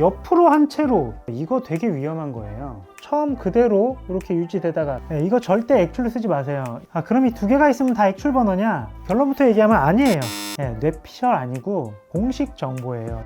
옆으로 한 채로 이거 되게 위험한 거예요. 처음 그대로 이렇게 유지되다가 네, 이거 절대 액출로 쓰지 마세요. 아 그럼 이 두 개가 있으면 다 액출 번호냐? 결론부터 얘기하면 아니에요. 네, 뇌피셜 아니고 공식 정보예요.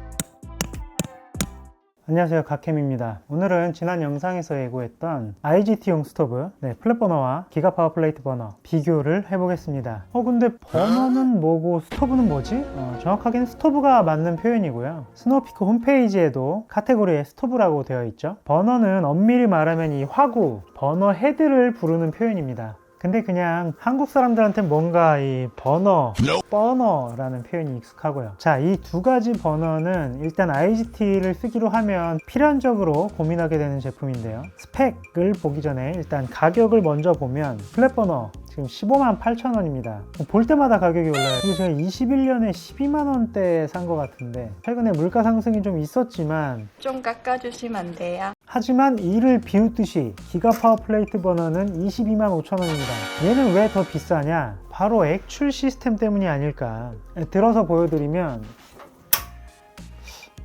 안녕하세요. 각캠입니다. 오늘은 지난 영상에서 예고했던 IGT용 스토브 네, 플랫 버너와 기가 파워 플레이트 버너 비교를 해보겠습니다. 어 근데 버너는 뭐고 스토브는 뭐지? 어, 정확하게는 스토브가 맞는 표현이고요. 스노우피크 홈페이지에도 카테고리에 스토브라고 되어 있죠. 버너는 엄밀히 말하면 이 화구 버너 헤드를 부르는 표현입니다 근데 그냥 한국 사람들한테 뭔가 이 버너, 버너라는 표현이 익숙하고요. 자, 이 두 가지 버너는 일단 IGT를 쓰기로 하면 필연적으로 고민하게 되는 제품인데요. 스펙을 보기 전에 일단 가격을 먼저 보면 플랫 버너 지금 15만 8천 원입니다. 볼 때마다 가격이 올라요. 이게 제가 21년에 12만 원대에 산 것 같은데 최근에 물가 상승이 좀 있었지만 좀 깎아주시면 안 돼요? 하지만 이를 비웃듯이 기가 파워 플레이트 버너는 22만 5천 원입니다. 얘는 왜 더 비싸냐? 바로 액출 시스템 때문이 아닐까. 들어서 보여드리면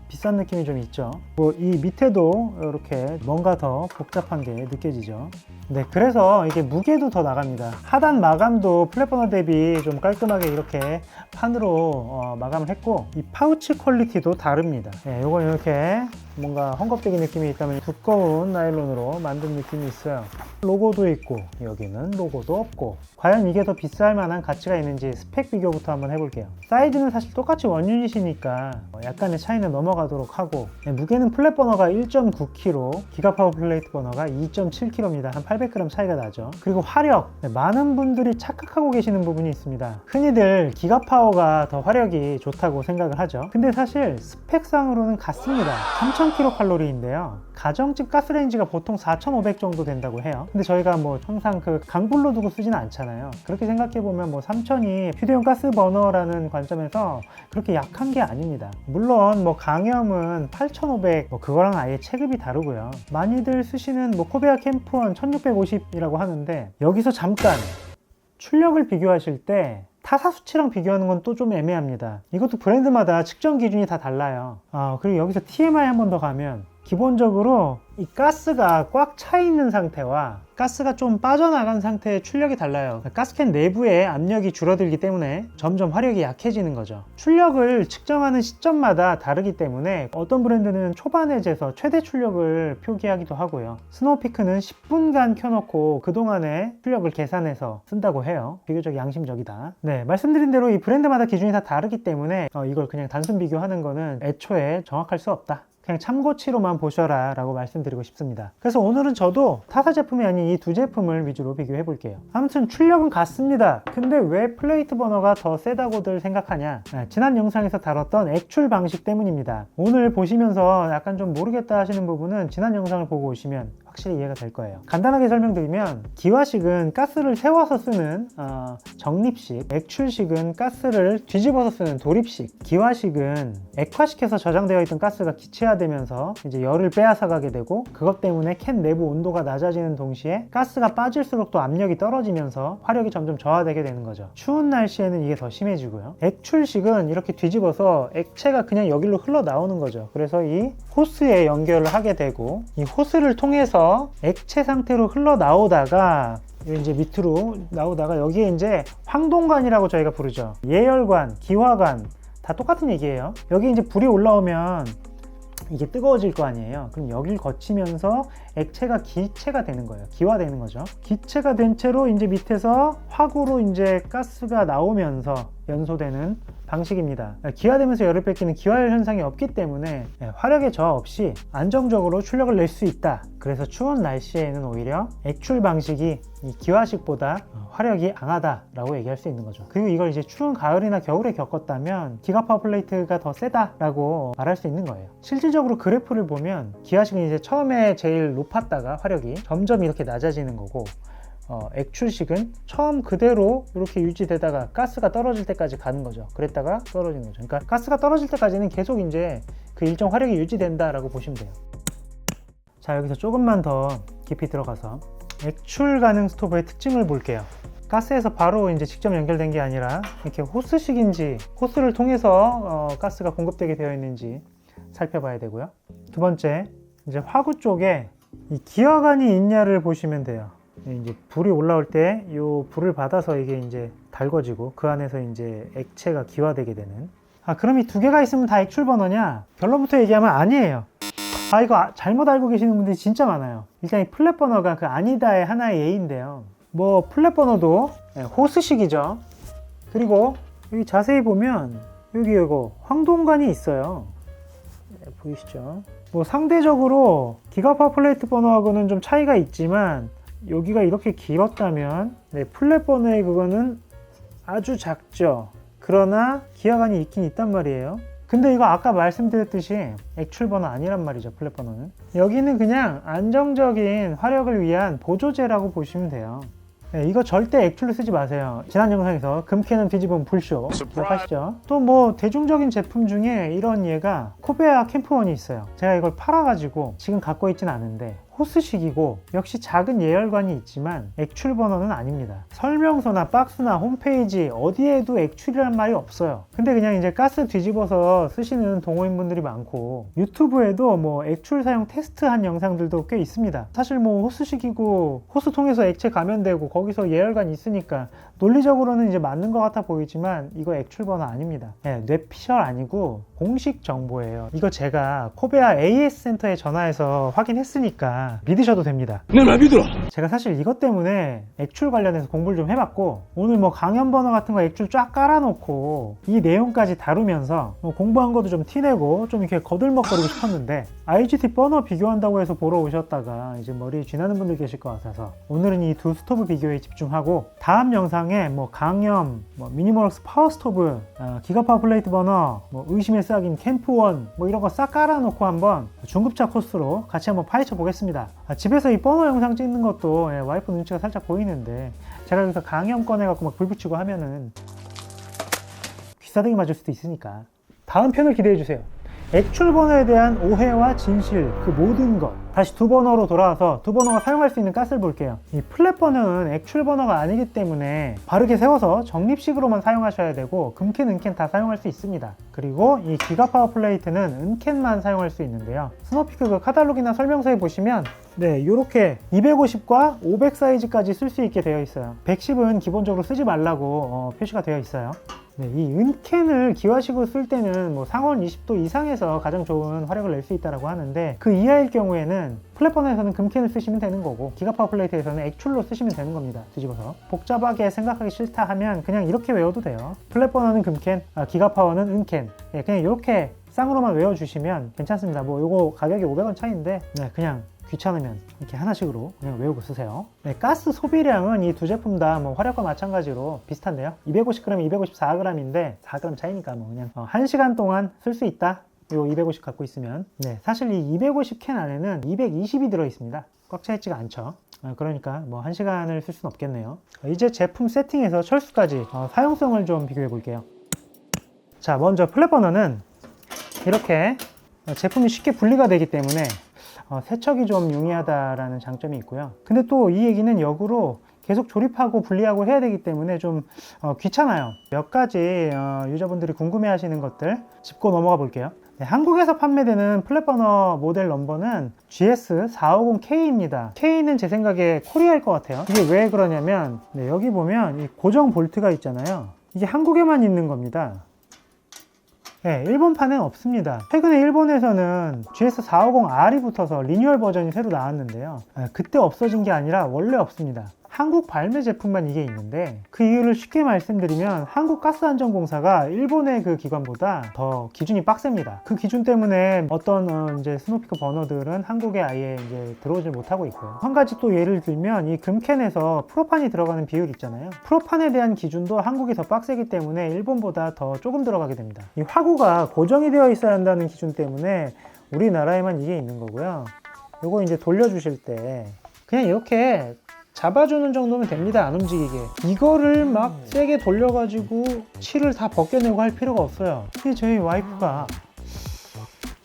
비싼 느낌이 좀 있죠. 뭐 이 밑에도 이렇게 뭔가 더 복잡한 게 느껴지죠. 네, 그래서 이게 무게도 더 나갑니다. 하단 마감도 플랫버너 대비 좀 깔끔하게 이렇게 판으로 어, 마감을 했고 이 파우치 퀄리티도 다릅니다. 네, 이건 이렇게 뭔가 헝겊대기 느낌이 있다면 두꺼운 나일론으로 만든 느낌이 있어요. 로고도 있고 여기는 로고도 없고 과연 이게 더 비쌀 만한 가치가 있는지 스펙 비교부터 한번 해볼게요. 사이즈는 사실 똑같이 원유닛이니까 약간의 차이는 넘어가도록 하고 네, 무게는 플랫 버너가 1.9kg, 기가파워 플레이트 버너가 2.7kg입니다. 한 800g 차이가 나죠. 그리고 화력, 네, 많은 분들이 착각하고 계시는 부분이 있습니다. 흔히들 기가파워가 더 화력이 좋다고 생각을 하죠. 근데 사실 스펙상으로는 같습니다. 3000kcal인데요. 가정집 가스레인지가 보통 4,500 정도 된다고 해요. 근데 저희가 뭐 항상 그 강불로 두고 쓰지는 않잖아요. 그렇게 생각해 보면 뭐 3,000이 휴대용 가스 버너라는 관점에서 그렇게 약한 게 아닙니다. 물론 뭐 강염은 8,500, 뭐 그거랑 아예 체급이 다르고요. 많이들 쓰시는 뭐 코베아 캠프원 1650이라고 하는데 여기서 잠깐 출력을 비교하실 때 타사 수치랑 비교하는 건 또 좀 애매합니다. 이것도 브랜드마다 측정 기준이 다 달라요. 아, 그리고 여기서 TMI 한 번 더 가면 기본적으로 이 가스가 꽉 차 있는 상태와 가스가 좀 빠져나간 상태의 출력이 달라요. 가스캔 내부의 압력이 줄어들기 때문에 점점 화력이 약해지는 거죠. 출력을 측정하는 시점마다 다르기 때문에 어떤 브랜드는 초반에 재서 최대 출력을 표기하기도 하고요. 스노우피크는 10분간 켜놓고 그동안의 출력을 계산해서 쓴다고 해요. 비교적 양심적이다. 네, 말씀드린 대로 이 브랜드마다 기준이 다 다르기 때문에 어, 이걸 그냥 단순 비교하는 거는 애초에 정확할 수 없다. 그냥 참고치로만 보셔라 라고 말씀드리고 싶습니다. 그래서 오늘은 저도 타사 제품이 아닌 이 두 제품을 위주로 비교해 볼게요. 아무튼 출력은 같습니다. 근데 왜 플레이트 버너가 더 세다고들 생각하냐? 네, 지난 영상에서 다뤘던 액출 방식 때문입니다. 오늘 보시면서 약간 좀 모르겠다 하시는 부분은 지난 영상을 보고 오시면 확실히 이해가 될 거예요. 간단하게 설명드리면 기화식은 가스를 세워서 쓰는 어, 정립식 액출식은 가스를 뒤집어서 쓰는 도립식 기화식은 액화시켜서 저장되어 있던 가스가 기체화되면서 이제 열을 빼앗아가게 되고 그것 때문에 캔 내부 온도가 낮아지는 동시에 가스가 빠질수록 또 압력이 떨어지면서 화력이 점점 저하되게 되는 거죠. 추운 날씨에는 이게 더 심해지고요. 액출식은 이렇게 뒤집어서 액체가 그냥 여기로 흘러나오는 거죠. 그래서 이 호스에 연결을 하게 되고 이 호스를 통해서 액체 상태로 흘러나오다가 이제 밑으로 나오다가 여기에 이제 황동관이라고 저희가 부르죠. 예열관, 기화관 다 똑같은 얘기예요. 여기 이제 불이 올라오면 이게 뜨거워질 거 아니에요. 그럼 여길 거치면서 액체가 기체가 되는 거예요. 기화되는 거죠. 기체가 된 채로 이제 밑에서 화구로 이제 가스가 나오면서 연소되는 방식입니다. 기화되면서 열을 뺏기는 기화열 현상이 없기 때문에 화력의 저하 없이 안정적으로 출력을 낼 수 있다. 그래서 추운 날씨에는 오히려 액출 방식이 이 기화식보다 화력이 강하다라고 얘기할 수 있는 거죠. 그리고 이걸 이제 추운 가을이나 겨울에 겪었다면 기가파워 플레이트가 더 세다라고 말할 수 있는 거예요. 실질적으로 그래프를 보면 기화식은 이제 처음에 제일 높았다가 화력이 점점 이렇게 낮아지는 거고 어, 액출식은 처음 그대로 이렇게 유지되다가 가스가 떨어질 때까지 가는 거죠. 그랬다가 떨어지는 거죠. 그러니까 가스가 떨어질 때까지는 계속 이제 그 일정 화력이 유지된다라고 보시면 돼요. 자, 여기서 조금만 더 깊이 들어가서 액출 가능 스토브의 특징을 볼게요. 가스에서 바로 이제 직접 연결된 게 아니라 이렇게 호스식인지 호스를 통해서 어, 가스가 공급되게 되어 있는지 살펴봐야 되고요. 두 번째, 이제 화구 쪽에 이 기화관이 있냐를 보시면 돼요. 이제 불이 올라올 때 이 불을 받아서 이게 이제 달궈지고 그 안에서 이제 액체가 기화되게 되는. 아, 그럼 이 두 개가 있으면 다 액출 버너냐? 결론부터 얘기하면 아니에요. 아, 이거 아- 잘못 알고 계시는 분들이 진짜 많아요. 일단 이 플랫 버너가 그 아니다의 하나의 예인데요. 뭐 플랫 버너도 예, 호스식이죠. 그리고 여기 자세히 보면 여기 이거 황동관이 있어요. 네, 보이시죠? 뭐 상대적으로 기가파 플레이트 버너하고는 좀 차이가 있지만 여기가 이렇게 길었다면 네, 플랫 버너의 그거는 아주 작죠. 그러나 기하관이 있긴 있단 말이에요. 근데 이거 아까 말씀드렸듯이 액출 버너 아니란 말이죠. 플랫 버너는. 여기는 그냥 안정적인 화력을 위한 보조제라고 보시면 돼요. 네, 이거 절대 액출로 쓰지 마세요. 지난 영상에서 금캐는 뒤집으면 불쇼 기억하시죠? 또 뭐 대중적인 제품 중에 이런 얘가 코베아 캠프원이 있어요. 제가 이걸 팔아가지고 지금 갖고 있진 않은데 호스식이고 역시 작은 예열관이 있지만 액출 버너는 아닙니다. 설명서나 박스나 홈페이지 어디에도 액출이란 말이 없어요. 근데 그냥 이제 가스 뒤집어서 쓰시는 동호인분들이 많고 유튜브에도 뭐 액출 사용 테스트한 영상들도 꽤 있습니다. 사실 뭐 호스식이고 호스 통해서 액체 감염되고 거기서 예열관 있으니까 논리적으로는 이제 맞는 것 같아 보이지만 이거 액출 버너 아닙니다. 네, 뇌피셜 아니고 공식 정보예요. 이거 제가 코베아 AS 센터에 전화해서 확인했으니까 믿으셔도 됩니다. 내가 믿어라. 제가 사실 이것 때문에 액출 관련해서 공부를 좀 해봤고 오늘 뭐 강연 번호 같은 거 액출 쫙 깔아놓고 이 내용까지 다루면서 뭐 공부한 것도 좀 티내고 좀 이렇게 거들먹거리고 싶었는데 IGT 번호 비교한다고 해서 보러 오셨다가 이제 머리 쥐나는 분들 계실 것 같아서 오늘은 이 두 스토브 비교에 집중하고 다음 영상에 뭐 강염, 뭐 미니멀럭스 파워 스토브, 어, 기가파 플레이트 버너, 뭐 의심의 싹인 캠프원 뭐 이런 거 싹 깔아놓고 한번 중급자 코스로 같이 한번 파헤쳐 보겠습니다. 아, 집에서 이 버너 영상 찍는 것도 예, 와이프 눈치가 살짝 보이는데 제가 여기서 강염 꺼내갖고 막 불 붙이고 하면은 귀싸대기 맞을 수도 있으니까 다음 편을 기대해 주세요. 액출 번호에 대한 오해와 진실 그 모든 것 다시 두 번호로 돌아와서 두 번호가 사용할 수 있는 가스를 볼게요. 이 플랫 번호는 액출 번호가 아니기 때문에 바르게 세워서 적립식으로만 사용하셔야 되고 금캔 은캔 다 사용할 수 있습니다. 그리고 이 기가 파워 플레이트는 은캔만 사용할 수 있는데요. 스노피크 그 카탈로그나 설명서에 보시면 네 이렇게 250과 500 사이즈까지 쓸 수 있게 되어 있어요. 110은 기본적으로 쓰지 말라고 어, 표시가 되어 있어요. 네, 이 은캔을 기화식으로 쓸 때는 뭐 상온 20도 이상에서 가장 좋은 화력을 낼 수 있다고 하는데 그 이하일 경우에는 플랫버너에서는 금캔을 쓰시면 되는 거고 기가파 플레이트에서는 액출로 쓰시면 되는 겁니다. 뒤집어서 복잡하게 생각하기 싫다 하면 그냥 이렇게 외워도 돼요. 플랫버너는 금캔, 아, 기가파워는 은캔. 예, 그냥 이렇게 쌍으로만 외워주시면 괜찮습니다. 뭐 요거 가격이 500원 차이인데 네, 그냥 귀찮으면 이렇게 하나씩으로 그냥 외우고 쓰세요. 네, 가스 소비량은 이 두 제품 다 뭐 화력과 마찬가지로 비슷한데요. 250g, 254g인데 4g 차이니까 뭐 그냥 어, 1시간 동안 쓸 수 있다. 요 250 갖고 있으면 네, 사실 이 250캔 안에는 220이 들어 있습니다. 꽉 차 있지가 않죠. 어, 그러니까 뭐 1시간을 쓸 수는 없겠네요. 어, 이제 제품 세팅에서 철수까지 어, 사용성을 좀 비교해 볼게요. 자, 먼저 플랫버너는 이렇게 어, 제품이 쉽게 분리가 되기 때문에 어, 세척이 좀 용이하다라는 장점이 있고요. 근데 또 이 얘기는 역으로 계속 조립하고 분리하고 해야 되기 때문에 좀 어, 귀찮아요. 몇 가지 어, 유저분들이 궁금해 하시는 것들 짚고 넘어가 볼게요. 네, 한국에서 판매되는 플랫버너 모델 넘버는 GS450K입니다. K는 제 생각에 코리아일 것 같아요. 이게 왜 그러냐면 네, 여기 보면 이 고정 볼트가 있잖아요. 이게 한국에만 있는 겁니다. 네, 일본판은 없습니다. 최근에 일본에서는 GS450R이 붙어서 리뉴얼 버전이 새로 나왔는데요. 아, 그때 없어진 게 아니라 원래 없습니다. 한국 발매 제품만 이게 있는데 그 이유를 쉽게 말씀드리면 한국가스안전공사가 일본의 그 기관보다 더 기준이 빡셉니다. 그 기준 때문에 어떤 어, 이제 스노피커 버너들은 한국에 아예 이제 들어오질 못하고 있고요. 한 가지 또 예를 들면 이 금캔에서 프로판이 들어가는 비율 있잖아요. 프로판에 대한 기준도 한국이 더 빡세기 때문에 일본보다 더 조금 들어가게 됩니다. 이 화구가 고정이 되어 있어야 한다는 기준 때문에 우리나라에만 이게 있는 거고요. 요거 이제 돌려주실 때 그냥 이렇게 잡아주는 정도면 됩니다. 안 움직이게. 이거를 막 세게 돌려가지고 칠을 다 벗겨내고 할 필요가 없어요. 근데 저희 와이프가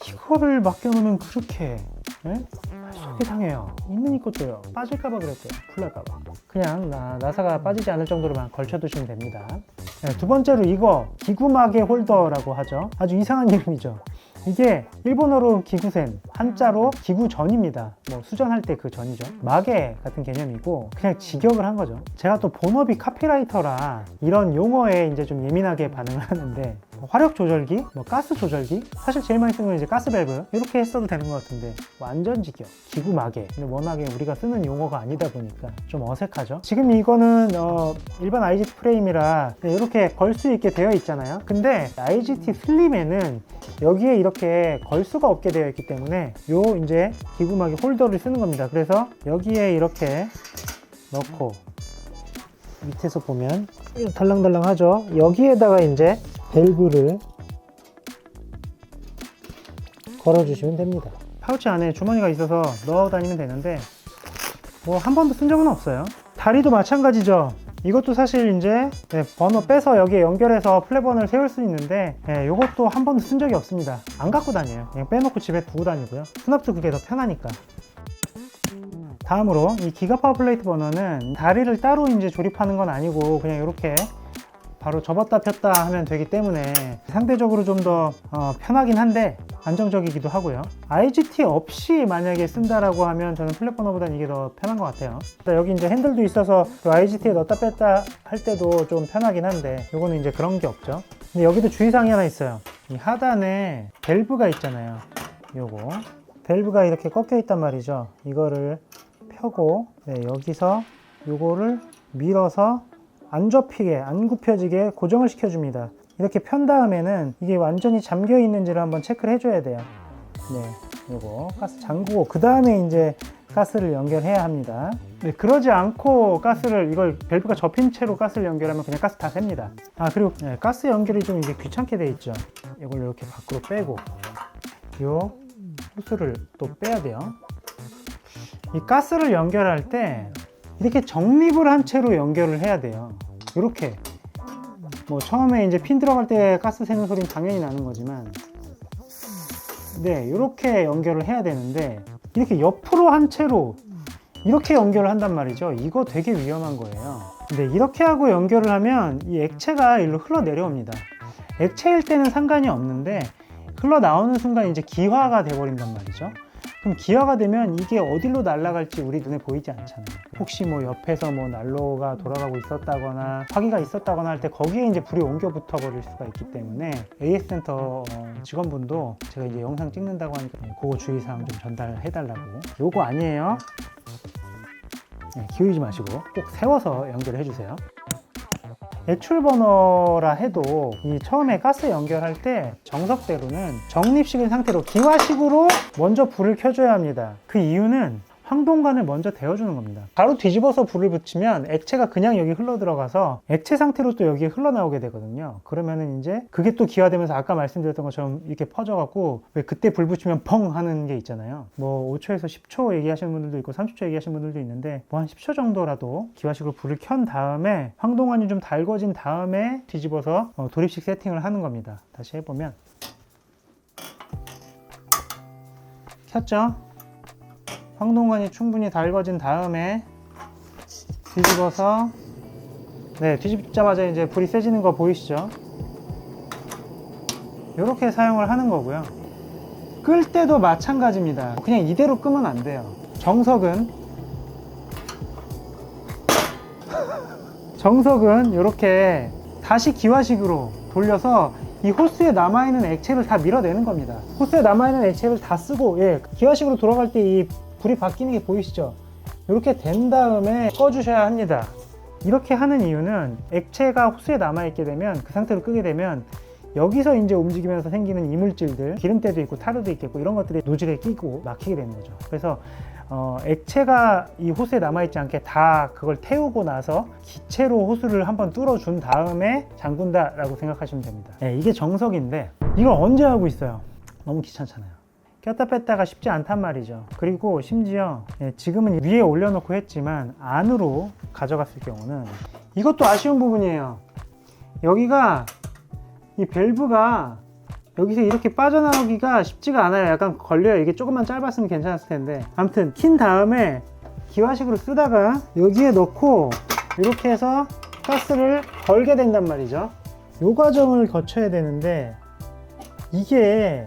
이거를 맡겨놓으면 그렇게 예? 속이 상해요. 있는 입고 줘요. 빠질까봐 그랬대요. 풀날까봐. 그냥 나, 나사가 빠지지 않을 정도로만 걸쳐두시면 됩니다. 네, 두 번째로 이거 기구마개 홀더라고 하죠. 아주 이상한 이름이죠. 이게 일본어로 기구센, 한자로 기구전입니다. 뭐 수전할 때 그 전이죠. 마개 같은 개념이고 그냥 직역을 한 거죠. 제가 또 본업이 카피라이터라 이런 용어에 이제 좀 예민하게 반응을 하는데 뭐 화력 조절기, 뭐 가스 조절기, 사실 제일 많이 쓰는 건 이제 가스 밸브 이렇게 했어도 되는 것 같은데 완전 직역, 기구 마개. 근데 워낙에 우리가 쓰는 용어가 아니다 보니까 좀 어색하죠. 지금 이거는 어, 일반 IGT 프레임이라 이렇게 걸 수 있게 되어 있잖아요. 근데 IGT 슬림에는 여기에 이렇게 걸 수가 없게 되어 있기 때문에 요 이제 기구막이 홀더를 쓰는 겁니다. 그래서 여기에 이렇게 넣고 밑에서 보면 달랑달랑 하죠. 여기에다가 이제 밸브를 걸어주시면 됩니다. 파우치 안에 주머니가 있어서 넣어 다니면 되는데 뭐 한 번도 쓴 적은 없어요. 다리도 마찬가지죠. 이것도 사실 이제 네, 번호 빼서 여기에 연결해서 플랫번을 세울 수 있는데 네, 이것도 한 번도 쓴 적이 없습니다. 안 갖고 다녀요. 그냥 빼놓고 집에 두고 다니고요. 수납도 그게 더 편하니까. 다음으로 이 기가 파워 플레이트 버너는 다리를 따로 이제 조립하는 건 아니고 그냥 이렇게 바로 접었다 폈다 하면 되기 때문에 상대적으로 좀더 편하긴 한데 안정적이기도 하고요. IGT 없이 만약에 쓴다라고 하면 저는 플랫버너보다는 이게 더 편한 것 같아요. 여기 이제 핸들도 있어서 그 IGT에 넣었다 뺐다 할 때도 좀 편하긴 한데 요거는 이제 그런 게 없죠. 근데 여기도 주의사항이 하나 있어요. 이 하단에 밸브가 있잖아요. 요거 밸브가 이렇게 꺾여 있단 말이죠. 이거를 펴고 네, 여기서 요거를 밀어서 안 접히게 안 굽혀지게 고정을 시켜줍니다. 이렇게 편 다음에는 이게 완전히 잠겨 있는지를 한번 체크를 해줘야 돼요. 네, 요거 가스 잠그고 그 다음에 이제 가스를 연결해야 합니다. 네, 그러지 않고 가스를 이걸 밸브가 접힌 채로 가스를 연결하면 그냥 가스 다 셉니다. 아 그리고 네, 가스 연결이 좀 이게 귀찮게 돼 있죠. 이걸 이렇게 밖으로 빼고 요 호스를 또 빼야 돼요. 이 가스를 연결할 때 이렇게 정립을 한 채로 연결을 해야 돼요. 이렇게 뭐 처음에 이제 핀 들어갈 때 가스 새는 소리는 당연히 나는 거지만 네 이렇게 연결을 해야 되는데 이렇게 옆으로 한 채로 이렇게 연결을 한단 말이죠. 이거 되게 위험한 거예요. 근데 이렇게 하고 연결을 하면 이 액체가 일로 흘러 내려옵니다. 액체일 때는 상관이 없는데 흘러 나오는 순간 이제 기화가 돼버린단 말이죠. 그럼 기화가 되면 이게 어디로 날아갈지 우리 눈에 보이지 않잖아요. 혹시 뭐 옆에서 뭐 난로가 돌아가고 있었다거나 화기가 있었다거나 할 때 거기에 이제 불이 옮겨 붙어 버릴 수가 있기 때문에 AS 센터 어, 직원분도 제가 이제 영상 찍는다고 하니까 그거 주의사항 좀 전달해 달라고. 요거 아니에요. 네, 기울이지 마시고 꼭 세워서 연결해 주세요. 애출 버너라 해도 이 처음에 가스 연결할 때 정석대로는 정립식인 상태로 기화식으로 먼저 불을 켜줘야 합니다. 그 이유는 황동관을 먼저 데워주는 겁니다. 바로 뒤집어서 불을 붙이면 액체가 그냥 여기 흘러 들어가서 액체 상태로 또 여기에 흘러나오게 되거든요. 그러면은 이제 그게 또 기화되면서 아까 말씀드렸던 것처럼 이렇게 퍼져갖고 왜 그때 불 붙이면 펑 하는 게 있잖아요. 뭐 5초에서 10초 얘기하시는 분들도 있고 30초 얘기하시는 분들도 있는데 뭐 한 10초 정도라도 기화식으로 불을 켠 다음에 황동관이 좀 달궈진 다음에 뒤집어서 어, 돌입식 세팅을 하는 겁니다. 다시 해보면 켰죠? 황동관이 충분히 달궈진 다음에 뒤집어서 네 뒤집자마자 이제 불이 세지는 거 보이시죠? 이렇게 사용을 하는 거고요. 끌 때도 마찬가지입니다. 그냥 이대로 끄면 안 돼요. 정석은 정석은 이렇게 다시 기화식으로 돌려서 이 호스에 남아있는 액체를 다 밀어내는 겁니다. 호스에 남아있는 액체를 다 쓰고, 예, 기화식으로 돌아갈 때 이 불이 바뀌는 게 보이시죠? 이렇게 된 다음에 꺼주셔야 합니다. 이렇게 하는 이유는 액체가 호스에 남아있게 되면 그 상태로 끄게 되면 여기서 이제 움직이면서 생기는 이물질들, 기름때도 있고 타르도 있겠고 이런 것들이 노즐에 끼고 막히게 되는 거죠. 그래서 어, 액체가 이 호스에 남아있지 않게 다 그걸 태우고 나서 기체로 호스를 한번 뚫어준 다음에 잠근다 라고 생각하시면 됩니다. 네, 이게 정석인데 이걸 언제 하고 있어요? 너무 귀찮잖아요. 꼈다 뺐다가 쉽지 않단 말이죠. 그리고 심지어 예, 지금은 위에 올려놓고 했지만 안으로 가져갔을 경우는 이것도 아쉬운 부분이에요. 여기가 이 밸브가 여기서 이렇게 빠져나오기가 쉽지가 않아요. 약간 걸려요. 이게 조금만 짧았으면 괜찮았을 텐데. 아무튼 킨 다음에 기화식으로 쓰다가 여기에 넣고 이렇게 해서 가스를 걸게 된단 말이죠. 이 과정을 거쳐야 되는데 이게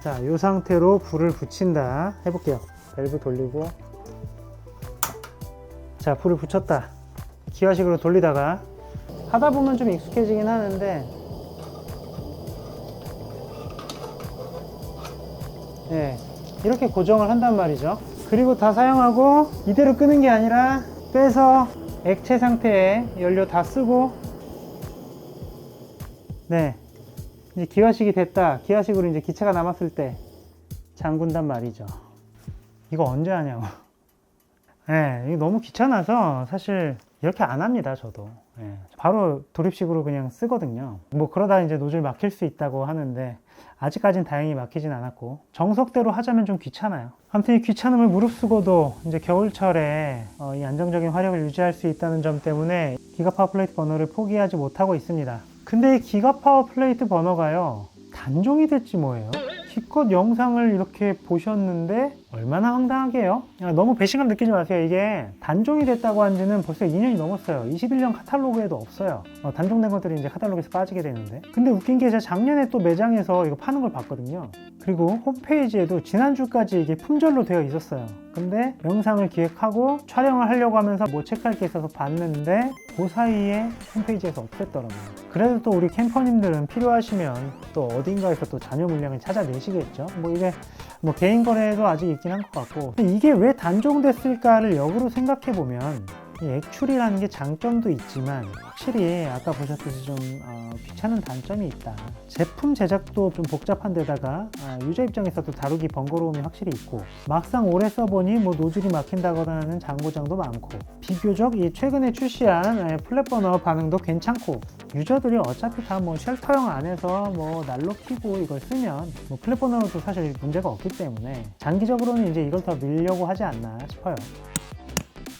자, 이 상태로 불을 붙인다. 해볼게요. 밸브 돌리고. 자, 불을 붙였다. 기화식으로 돌리다가 하다 보면 좀 익숙해지긴 하는데, 예, 이렇게 고정을 한단 말이죠. 그리고 다 사용하고 이대로 끄는 게 아니라 빼서 액체 상태에 연료 다 쓰고, 네, 이제 기화식이 됐다. 기화식으로 이제 기체가 남았을 때 잠근단 말이죠. 이거 언제 하냐고. 예, 이게 너무 귀찮아서 사실 이렇게 안 합니다, 저도. 예, 바로 돌입식으로 그냥 쓰거든요. 뭐 그러다 이제 노즐 막힐 수 있다고 하는데 아직까진 다행히 막히진 않았고 정석대로 하자면 좀 귀찮아요. 아무튼 이 귀찮음을 무릅쓰고도 이제 겨울철에 어, 이 안정적인 화력을 유지할 수 있다는 점 때문에 기가 파워 플레이트 버너를 포기하지 못하고 있습니다. 근데 이 기가 파워 플레이트 버너가요 단종이 됐지 뭐예요. 기껏 영상을 이렇게 보셨는데 얼마나 황당하게요? 야, 너무 배신감 느끼지 마세요. 이게 단종이 됐다고 한 지는 벌써 2년이 넘었어요. 21년 카탈로그에도 없어요. 어, 단종된 것들이 이제 카탈로그에서 빠지게 되는데. 근데 웃긴 게 제가 작년에 또 매장에서 이거 파는 걸 봤거든요. 그리고 홈페이지에도 지난주까지 이게 품절로 되어 있었어요. 근데 영상을 기획하고 촬영을 하려고 하면서 뭐 체크할 게 있어서 봤는데 그 사이에 홈페이지에서 없앴더라고요. 그래도 또 우리 캠퍼님들은 필요하시면 또 어딘가에서 또 잔여 물량을 찾아내시겠죠. 뭐 이게 뭐 개인 거래도 아직 있긴 한 것 같고. 이게 왜 단종됐을까를 역으로 생각해 보면 이 액출이라는 게 장점도 있지만 확실히 아까 보셨듯이 좀 어, 귀찮은 단점이 있다. 제품 제작도 좀 복잡한 데다가 아, 유저 입장에서도 다루기 번거로움이 확실히 있고 막상 오래 써보니 뭐 노즐이 막힌다거나 하는 장고장도 많고 비교적 이 최근에 출시한 예, 플랫버너 반응도 괜찮고 유저들이 어차피 다 뭐 쉘터형 안에서 뭐 난로 키고 이걸 쓰면 뭐 플랫버너도 사실 문제가 없기 때문에 장기적으로는 이제 이걸 더 밀려고 하지 않나 싶어요.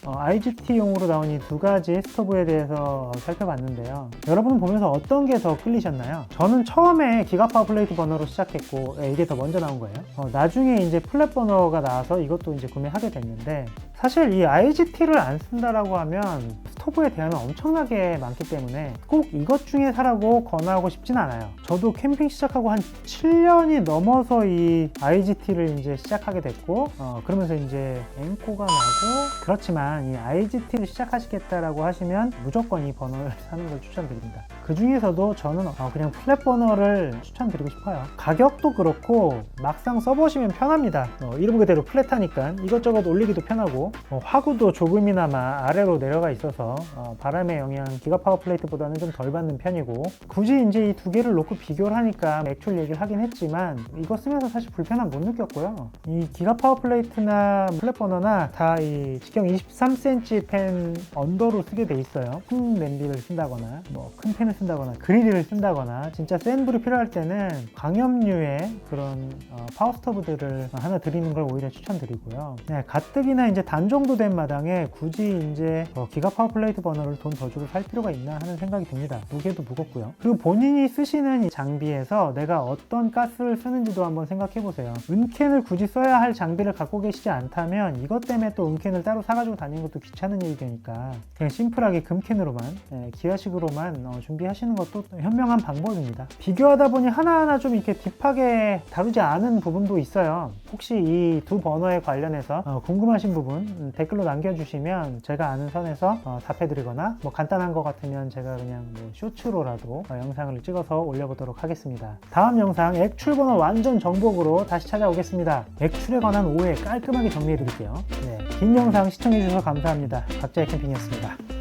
어, IGT용으로 나온 이 두 가지 스토브에 대해서 살펴봤는데요. 여러분은 보면서 어떤 게 더 끌리셨나요? 저는 처음에 기가파워 플레이트 버너로 시작했고 예, 이게 더 먼저 나온 거예요. 어, 나중에 이제 플랫 버너가 나와서 이것도 이제 구매하게 됐는데 사실 이 IGT를 안 쓴다라고 하면 스토브에 대한 엄청나게 많기 때문에 꼭 이것 중에 사라고 권하고 싶진 않아요. 저도 캠핑 시작하고 한 7년이 넘어서 이 IGT를 이제 시작하게 됐고 어, 그러면서 이제 앵코가 나고 그렇지만 이 IGT를 시작하시겠다라고 하시면 무조건 이 버너를 사는 걸 추천드립니다. 그 중에서도 저는 어, 그냥 플랫 버너를 추천드리고 싶어요. 가격도 그렇고 막상 써보시면 편합니다. 어, 이름 그대로 플랫하니까 이것저것 올리기도 편하고 어, 화구도 조금이나마 아래로 내려가 있어서 어, 바람의 영향 기가 파워 플레이트보다는 좀 덜 받는 편이고 굳이 이제 이 두 개를 놓고 비교를 하니까 액출 얘기를 하긴 했지만 이거 쓰면서 사실 불편함 못 느꼈고요. 이 기가 파워 플레이트나 플랫 버너나 다 이 직경 23cm 팬 언더로 쓰게 돼 있어요. 큰 냄비를 쓴다거나 뭐큰 팬을 쓴다거나 그릴을 쓴다거나 진짜 센 불이 필요할 때는 광염류의 그런 어, 파워 스토브들을 하나 드리는 걸 오히려 추천드리고요. 네, 가뜩이나 이제 단종도 된 마당에 굳이 이제 어, 기가 파워 플레이트 버너를 돈 더 주고 살 필요가 있나 하는 생각이 듭니다. 무게도 무겁고요. 그리고 본인이 쓰시는 이 장비에서 내가 어떤 가스를 쓰는지도 한번 생각해 보세요. 은캔을 굳이 써야 할 장비를 갖고 계시지 않다면 이것 때문에 또 은캔을 따로 사가지고 다니 는 것도 귀찮은 되니까 그냥 심플하게 금캔으로만 예, 기아식으로만 어, 준비하시는 것도 현명한 방법입니다. 비교하다 보니 하나하나 좀 이렇게 딥하게 다루지 않은 부분도 있어요. 혹시 이두 버너에 관련해서 어, 궁금하신 부분 음, 댓글로 남겨주시면 제가 아는 선에서 어, 답해드리거나 뭐 간단한 것 같으면 제가 그냥 뭐 쇼츠로라도 어, 영상을 찍어서 올려보도록 하겠습니다. 다음 영상 액출 번호 완전 정복으로 다시 찾아오겠습니다. 액출에 관한 오해 깔끔하게 정리해드릴게요. 네, 긴 영상 시청해주셔서 감사합니다. 각자의 캠핑이었습니다.